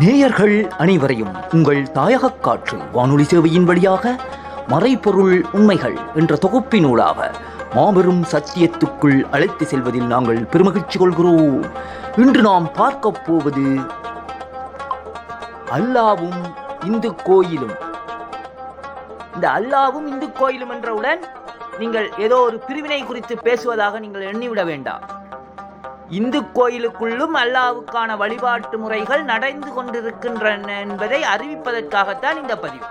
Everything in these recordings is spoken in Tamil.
நேயர்கள் அனைவரையும் உங்கள் தாயக காற்று வானொலி சேவையின் வழியாக மறைபொருள் உண்மைகள் என்ற தொகுப்பினூடாக மாபெரும் சத்தியத்துக்குள் அழைத்து செல்வதில் நாங்கள் பெருமகிழ்ச்சி கொள்கிறோம். இன்று நாம் பார்க்கப் போவது அல்லாவும் இந்து கோயிலும். இந்த அல்லாவும் இந்து கோயிலும் என்றவுடன் நீங்கள் ஏதோ ஒரு பிரிவினை குறித்து பேசுவதாக நீங்கள் எண்ணிவிட வேண்டாம். இந்து கோயிலுக்குள்ளும் அல்லாவுக்கான வழிபாட்டு முறைகள் நடந்து கொண்டிருக்கின்றன என்பதை அறிவிப்பதற்காகத்தான் இந்த பதிவு.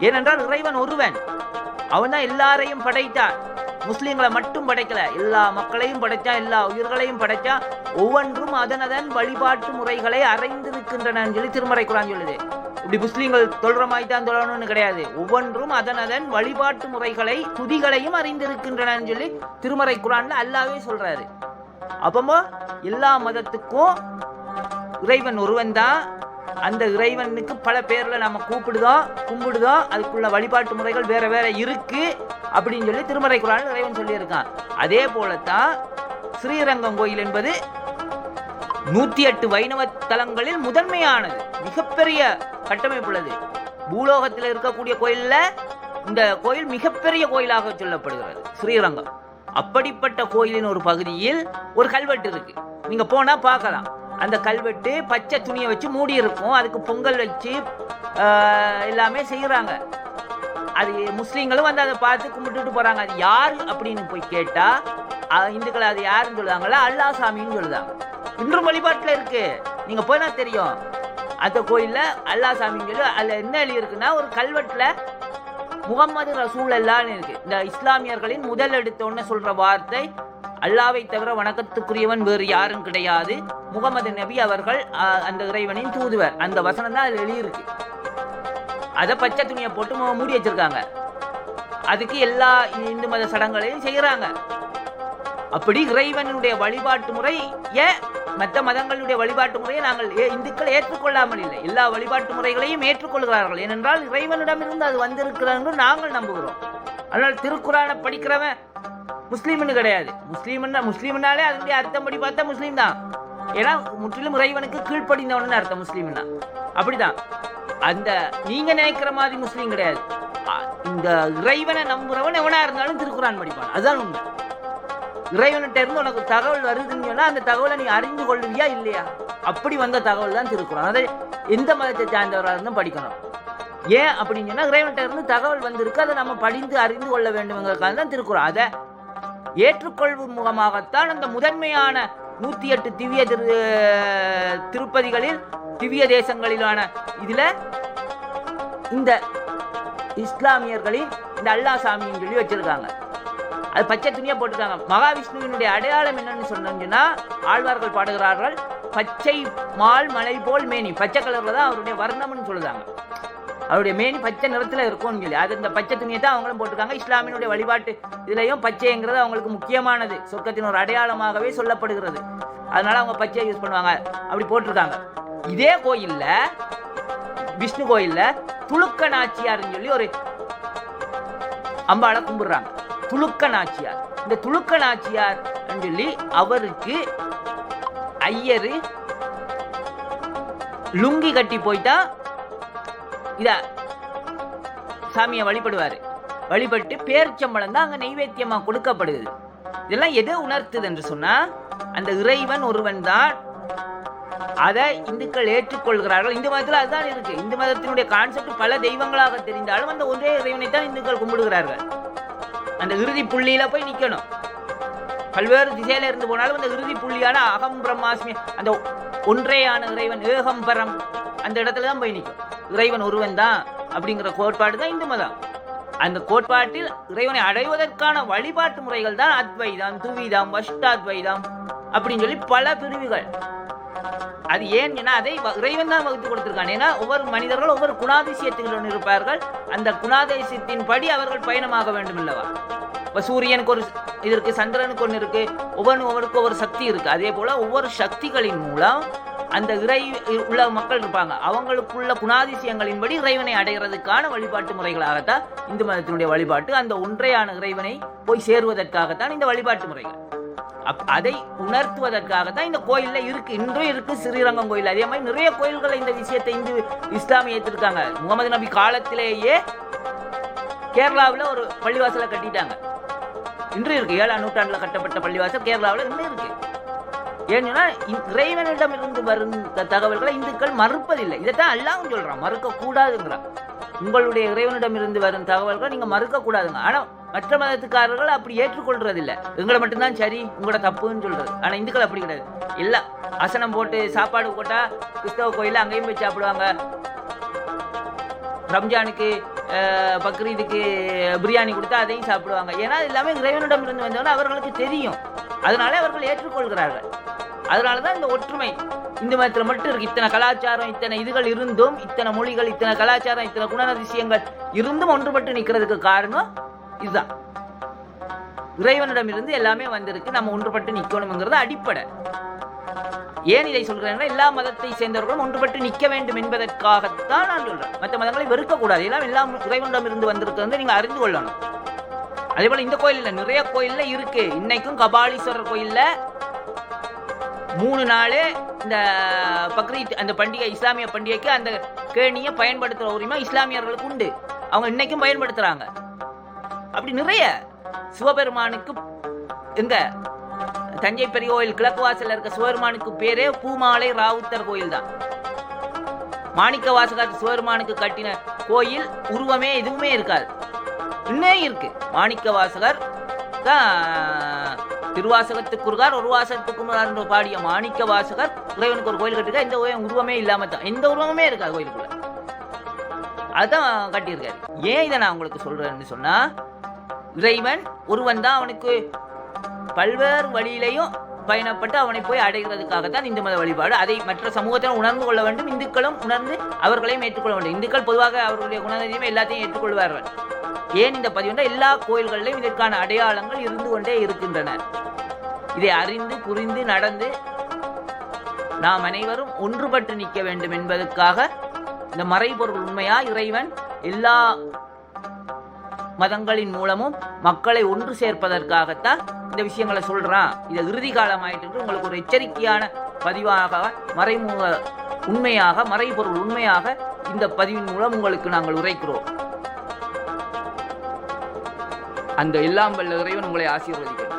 ஏனென்றால் இறைவன் ஒருவன். அவன் தான் எல்லாரையும் படைத்தான். முஸ்லீம்களை மட்டும் படைக்கல. எல்லா மக்களையும் படைச்சா எல்லா உயிர்களையும் படைச்சா ஒவ்வொன்றும் அதன் அதன் வழிபாட்டு முறைகளை அறைந்திருக்கின்றன சொல்லி திருமறை குரான் சொல்லுது. இப்படி முஸ்லீம்கள் தொழுற மாதிரி தான் தொழணும்னு கிடையாது. ஒவ்வொன்றும் அதன் அதன் வழிபாட்டு முறைகளை துதிகளையும் அறிந்திருக்கின்றன சொல்லி திருமறை குரான்ல அல்லாவே சொல்றாரு. அப்பமோ எல்லா மதத்துக்கும் இறைவன் ஒருவன் தான் அந்த இறைவனுக்கு பல பேரில் நம்ம கூப்பிடுதோம் கும்பிடுதோம் அதுக்குள்ள வழிபாட்டு முறைகள் வேற வேற இருக்கு அப்படின்னு சொல்லி திருமறை குரான் இறைவன் சொல்லியிருக்கான். அதே போலத்தான் ஸ்ரீரங்கம் கோயில் என்பது நூத்தி எட்டு வைணவ தலங்களில் முதன்மையானது மிகப்பெரிய கட்டமைப்பு உள்ளது. பூலோகத்தில் இருக்கக்கூடிய கோயிலில் இந்த கோயில் மிகப்பெரிய கோயிலாக சொல்லப்படுகிறது ஸ்ரீரங்கம். அப்படிப்பட்ட கோயிலின் ஒரு பகுதியில் ஒரு கல்வெட்டு இருக்கு. நீங்க போனா பார்க்கலாம். அந்த கல்வெட்டு பச்சை துணியை வச்சு மூடி இருக்கும். அதுக்கு பொங்கல் வச்சு எல்லாமே செய்யறாங்க அது முஸ்லீம்களும் வந்து அதை பார்த்து கும்பிட்டுட்டு போறாங்க. அது யாரு அப்படின்னு போய் கேட்டா இந்துக்கள் அது யாருன்னு சொல்லுவாங்களா அல்லா சாமின்னு சொல்லுதாங்க இன்றும் வழிபாட்டில் இருக்கு. நீங்க போனா தெரியும். அந்த கோயிலில் அல்லா சாமின்னு சொல்லி அதில் என்ன எழுதி இருக்குன்னா ஒரு கல்வெட்டில் முகம்மது ரசூல் அல்லான்னு இருக்கு. இந்த இஸ்லாமியர்களின் முதல் எடுத்தோன்னு சொல்ற வார்த்தை அல்லாவை தவிர வணக்கத்துக்குரியவன் வேறு யாரும் கிடையாது. முகமது நபி அவர்கள் அந்த இறைவனின் தூதுவர். அந்த வசனம் தான் அதில் எழுதியிருக்கு. அதை பச்சை துணியை போட்டு மூடி வச்சிருக்காங்க. அதுக்கு எல்லா இந்து மத சடங்குகளையும் செய்கிறாங்க அப்படி இறைவனுடைய வழிபாட்டு முறை ஏன் மற்ற மதங்களுடைய வழிபாட்டு முறையை நாங்கள் ஏ- இந்துக்கள் ஏற்றுக்கொள்ளாமல் இல்லை எல்லா வழிபாட்டு முறைகளையும் ஏற்றுக்கொள்கிறார்கள். ஏனென்றால் இறைவனிடமிருந்து அது வந்திருக்கிறது நாங்கள் நம்புகிறோம். அதனால் திருக்குறானை படிக்கிறவன் முஸ்லீம்னு கிடையாது. முஸ்லீம்னா முஸ்லீம்னாலே அதனுடைய அர்த்தம் படி பார்த்தா முஸ்லீம் தான். ஏன்னா முற்றிலும் இறைவனுக்கு கீழ்ப்படிந்தவனு அர்த்தம் முஸ்லீம்னா. அப்படிதான். அந்த நீங்க நினைக்கிற மாதிரி முஸ்லீம் கிடையாது. இந்த இறைவனை நம்புறவன் எவனா இருந்தாலும் திருக்குறான் படிப்பான். அதுதான் உண்மை. இறைவன்கிட்ட இருந்து உனக்கு தகவல் வருதுன்னு சொன்னா அந்த தகவலை நீ அறிந்து கொள்ளுவியா இல்லையா? அப்படி வந்த தகவல் தான் திருக்குறோம் அதை எந்த மதத்தை சார்ந்தவராக இருந்தும் படிக்கணும். ஏன் அப்படின்னு சொன்னா இறைவன்கிட்ட இருந்து தகவல் வந்திருக்கு. அதை நம்ம படிந்து அறிந்து கொள்ள வேண்டும்ங்கிறதுக்காக தான் திருக்குறள். அதை ஏற்றுக்கொள்வும் முகமாகத்தான் அந்த முதன்மையான நூற்றி எட்டு திவ்ய திரு திருப்பதிகளில் திவ்ய தேசங்களிலான இதில் இந்த இஸ்லாமியர்களின் இந்த அல்லா சாமின்னு சொல்லி வச்சுருக்காங்க. அது பச்சை துணியா போட்டிருக்காங்க மகாவிஷ்ணுவினுடைய அடையாளம் என்னன்னு சொன்னீங்கன்னா ஆழ்வார்கள் பாடுகிறார்கள் பச்சை மால் மலை போல் மேனி. பச்சை கலர்ல தான் அவருடைய வர்ணம்னு சொல்லுதாங்க. அவருடைய மேனி பச்சை நிறத்துல இருக்கும்னு சொல்லி. அது இந்த பச்சை துணியை தான் அவங்களும் போட்டிருக்காங்க. இஸ்லாமியனுடைய வழிபாட்டு இதுலையும் பச்சைங்கிறது அவங்களுக்கு முக்கியமானது. சொர்க்கத்தின் ஒரு அடையாளமாகவே சொல்லப்படுகிறது. அதனால அவங்க பச்சையை யூஸ் பண்ணுவாங்க. அப்படி போட்டிருக்காங்க. இதே கோயில்ல விஷ்ணு கோயிலில் துலுக்க நாச்சியார்னு சொல்லி ஒரு அம்பாளை கும்பிடுறாங்க. துலுக்க நாச்சியார் இந்த துலுக்க நாச்சியார் சொல்லி அவருக்கு ஐயரு லுங்கி கட்டி போயிட்டா இத சாமியை வழிபடுவாரு. வழிபட்டு பேர்ச்சம்பளம் தான் அங்க நைவேத்தியமா கொடுக்கப்படுது. இதெல்லாம் எதை உணர்த்துது என்று சொன்னா அந்த இறைவன் ஒருவன் தான் அதை இந்துக்கள் ஏற்றுக்கொள்கிறார்கள். இந்து மதத்தில் அதுதான் இருக்கு. இந்து மதத்தினுடைய கான்செப்ட் பல தெய்வங்களாக தெரிந்தாலும் அந்த ஒரே இறைவனை தான் இந்துக்கள் கும்பிடுகிறார்கள். அந்த இறுதி புள்ளியில போய் நிக்கணும். பல்வேறு திசையில இருந்து போனாலும் அந்த இறுதி புள்ளியான அகம் பிரம்மாஸ்மி அந்த ஒன்றேயான இறைவன் ஏகம்பரம் அந்த இடத்துல தான் போய் நிற்கும் இறைவன் ஒருவன் தான் அப்படிங்கிற கோட்பாடு தான் இந்து மதம். அந்த கோட்பாட்டில் இறைவனை அடைவதற்கான வழிபாட்டு முறைகள் தான் அத்வைதம் துவிதம் வஷ்டாத்வைதம் அப்படின்னு சொல்லி பல பிரிவுகள். அது ஏன் ஏன்னா அதை வ- இறைவன் தான் வகுத்து கொடுத்திருக்கான். ஏன்னா ஒவ்வொரு மனிதர்கள் ஒவ்வொரு குணாதிசயத்துடன் இருப்பார்கள். அந்த குணாதிசயத்தின் படி அவர்கள் பயணமாக வேண்டும் அல்லவா? இப்போ சூரியனுக்கு ஒரு இது இருக்கு சந்திரனுக்கு ஒன்று இருக்கு ஒவ்வொன்று ஒவ்வொருக்கு ஒவ்வொரு சக்தி இருக்கு. அதே போல ஒவ்வொரு சக்திகளின் மூலம் அந்த இறை உள்ள மக்கள் இருப்பாங்க. அவங்களுக்குள்ள குணாதிசயங்களின்படி இறைவனை அடைகிறதுக்கான வழிபாட்டு முறைகளாகத்தான் இந்து மதத்தினுடைய வழிபாட்டு அந்த ஒன்றையான இறைவனை போய் சேருவதற்காகத்தான் இந்த வழிபாட்டு முறைகள். அதை அதை உணர்த்துவதற்காகத்தான் இந்த கோயிலில் இருக்கு. இன்றும் இருக்கு ஸ்ரீரங்கம் கோயில். அதே மாதிரி நிறைய கோயில்களை இந்த விஷயத்தை இந்து இஸ்லாமிய ஏற்றிருக்காங்க முகமது நபி காலத்திலேயே கேரளாவில் ஒரு பள்ளிவாசலை கட்டிட்டாங்க. இன்று இருக்கு. ஏழாம் நூற்றாண்டுல கட்டப்பட்ட பள்ளிவாசல் கேரளாவில் இன்னும் இருக்கு. ஏன்னா இறைவனிடமிருந்து வரும் தகவல்களை இந்துக்கள் மறுப்பதில்லை. இதைத்தான் அல்லாவும் சொல்கிறான் மறுக்கக்கூடாதுங்கிறான். உங்களுடைய இறைவனிடம் இருந்து வரும் தகவல்களை நீங்க மறுக்கக்கூடாதுங்க. ஆனால் ஆனா மற்ற மதத்துக்காரர்கள் அப்படி ஏற்றுக்கொள்றதில்ல. எங்களை மட்டும்தான் சரி உங்களோட தப்புன்னு சொல்றது. ஆனா இந்துக்கள் அப்படி கிடையாது. இல்லை அசனம் போட்டு சாப்பாடு போட்டா கிறிஸ்தவ கோயில்ல அங்கேயும் போய் சாப்பிடுவாங்க. ரம்ஜானுக்கு பக்ரீதுக்கு பிரியாணி கொடுத்தா அதையும் சாப்பிடுவாங்க. ஏன்னா அது எல்லாமே இறைவனிடம் இருந்து வந்தவங்க அவர்களுக்கு தெரியும். அதனால அவர்கள் ஏற்றுக்கொள்கிறார்கள். அதனால தான் இந்த ஒற்றுமை. இந்து மதத்தில் மட்டும் இருக்கு. இத்தனை கலாச்சாரம் இத்தனை இதுகள் இருந்தும் இத்தனை மொழிகள் இத்தனை கலாச்சாரம் இத்தனை குணாதிசயங்கள் இருந்தும் ஒன்றுபட்டு நிற்கிறதுக்கு காரணம் இதுதான். இறைவனிடம் இருந்து எல்லாமே வந்திருக்கு. நம்ம ஒன்றுபட்டு நிற்கணுங்கிறது அடிப்படை. ஏன் இதை சொல்கிறேன்னா எல்லா மதத்தை சேர்ந்தவர்களும் ஒன்றுபட்டு நிற்க வேண்டும் என்பதற்காகத்தான் நான் சொல்கிறேன் மற்ற மதங்களை வெறுக்கக்கூடாது. எல்லாம் எல்லாம் இறைவனிடம் இருந்து வந்திருக்கிறது நீங்க அறிந்து கொள்ளணும். அதே போல இந்த கோயிலில் நிறைய கோயிலில் இருக்கு. இன்னைக்கும் கபாலீஸ்வரர் கோயில்ல மூணு நாள் இந்த பக்ரீத் அந்த பண்டிகை இஸ்லாமிய பண்டிகைக்கு அந்த கேணியை பயன்படுத்துகிற உரிமை இஸ்லாமியர்களுக்கு உண்டு. அவங்க இன்னைக்கும் பயன்படுத்துறாங்க. அப்படி நிறைய சிவபெருமானுக்கு எங்க தஞ்சை பெரிய கோயில் கிழக்கு வாசல்ல இருக்க சிவபெருமானுக்கு பேரே பூமாலை ராவுத்தர் கோயில் தான் மாணிக்க வாசகர் சிவபெருமானுக்கு கட்டின கோயில் உருவமே எதுவுமே இருக்காது. இன்னும் இருக்கு. மாணிக்க வாசகர் தான் திருவாசகத்துக்கு குருகார் ஒரு வாசகத்துக்கு பாடிய மாணிக்க வாசகர் இறைவனுக்கு ஒரு கோயில் கட்டிருக்கா இந்த உருவமே இல்லாம தான். எந்த உருவமே இருக்காது கோயிலுக்குள்ள. அதுதான் கட்டியிருக்காரு. ஏன் இதை நான் உங்களுக்கு சொல்றேன்னு சொன்னா இறைவன் ஒருவன் தான் அவனுக்கு பல்வேறு வழியிலையும் பயணப்பட்டு அவனை போய் அடைகிறதுக்காகத்தான் இந்து மத வழிபாடு. அதை மற்ற சமூகத்தினர் உணர்ந்து கொள்ள வேண்டும் இந்துக்களும் உணர்ந்து அவர்களையும் ஏற்றுக்கொள்ள வேண்டும். இந்துக்கள் பொதுவாக அவர்களுடைய குணநதியும் எல்லாத்தையும் ஏற்றுக்கொள்வார்கள். ஏன் இந்த பதிவுண்டா எல்லா கோயில்களிலும் இதற்கான அடையாளங்கள் இருந்து கொண்டே இருக்கின்றன. இதை அறிந்து புரிந்து நடந்து நாம் அனைவரும் ஒன்றுபட்டு நிற்க வேண்டும் என்பதற்காக இந்த மறைபொருள் உண்மையா? இறைவன் எல்லா மதங்களின் மூலமும் மக்களை ஒன்று சேர்ப்பதற்காகத்தான் இந்த விஷயங்களை சொல்றான். இது இறுதி காலம் ஆயிட்டு உங்களுக்கு ஒரு எச்சரிக்கையான பதிவாக மறைமுக உண்மையாக மறைபொருள் உண்மையாக இந்த பதிவின் மூலம் உங்களுக்கு நாங்கள் உரைக்கிறோம். அந்த எல்லாம் வல்ல இறைவன் உங்களை ஆசீர்வதிக்கிறோம்